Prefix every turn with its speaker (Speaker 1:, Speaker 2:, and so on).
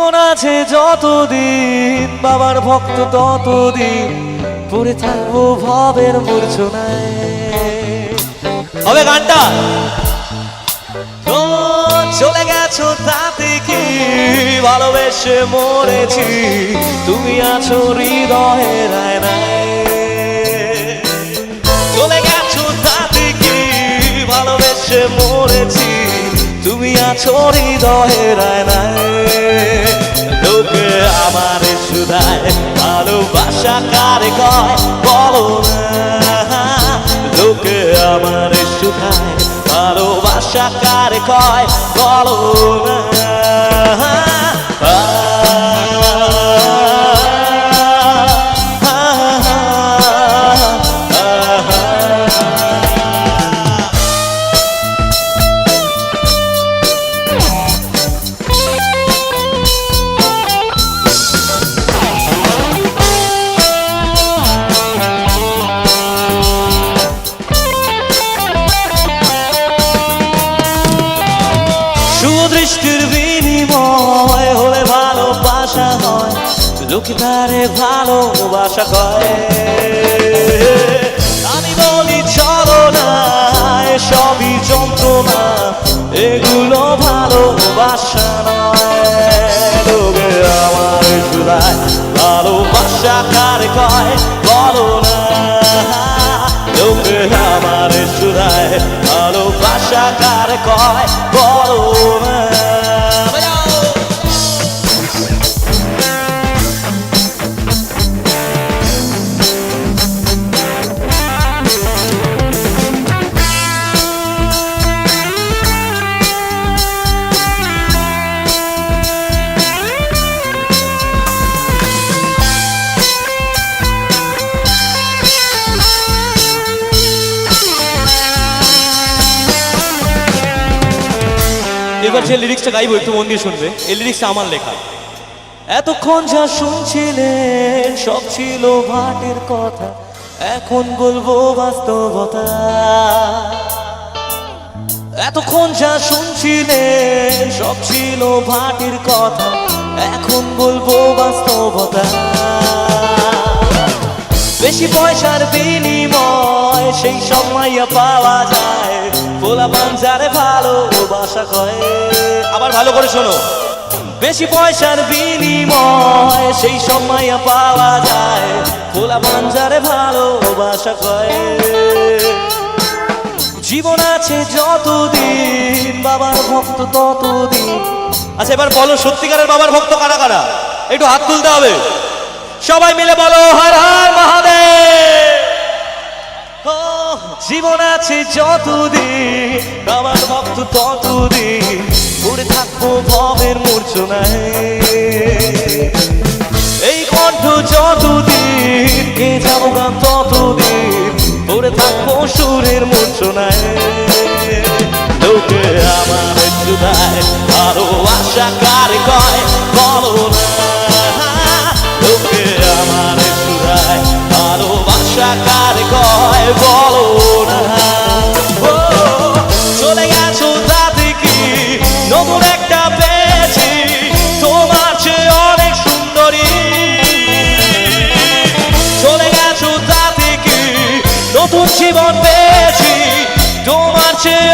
Speaker 1: জীবন আছে যতদিন, বাবার ভক্ত ততদিন। পড়ে থাকব ভাবের মূর্ছনায়। হবে গানটা? চলে গেছো তাতে কি? ভালোবেসে মরেছি। তুমি আছো হৃদয়ের আয়নায় চলে গেছো তাতে কি? ভালোবেসে মরেছি। তুমি আছো হৃদয়ের আয়নায় লোকে আমার সুদায় ভালোবাসা কারে বলো না। লোকে আমার সুদায় ভালোবাসা কারে কয়? বলো না। লোকে তারে ভালোবাসা করে। আমি বলি, চলো না সবই যন্ত্রণা, এগুলো ভালোবাসা নয়। আমার সুদায় ভালোবাসা কার কয়, বলো না। লোকে আমার সুদায় ভালোবাসা কার কয়, বলো না।
Speaker 2: এবার যে লিরিক্সটা গাইবো, একটু মন দিয়ে শুনবে। এই লিরিক্সটা আমার লেখা।
Speaker 1: এতক্ষণ যা শুনছিলেন, সব ছিল ভাটের কথা। এখন বলব বাস্তবতা। এতক্ষণ যা শুনছিলেন, সব ছিল ভাটের কথা। এখন বলব বাস্তবতা। বেশি পয়সার বিনিময়, সেই সময় পাওয়া যায়। পোলা পাঞ্জারে ভালোবাসা কয়।
Speaker 2: আবার ভালো করে শোনো।
Speaker 1: বেশি পয়সার বিনিময় সেই সময় পাওয়া যায়। পোলা পাঞ্জারে ভালোবাসা কয়। জীবন আছে যতদিন, বাবার ভক্ত ততদিন।
Speaker 2: আচ্ছা এবার বলো, সত্যিকারের বাবার ভক্ত কারা কারা? একটু হাত তুলতে হবে। সবাই মিলে বলো, হর হর মহাদেব।
Speaker 1: জীবন আছে যতদিন বাবার ভক্ত ততদিন, পড়ে থাকব ভবের মূর্ছনায়। এই কণ্ঠ যতদিন, কে যাব গান ততদিন, পড়ে থাকব সুরের মূর্ছনায়। লোকে আমার জুদায় আরও আশা কার কয় আসে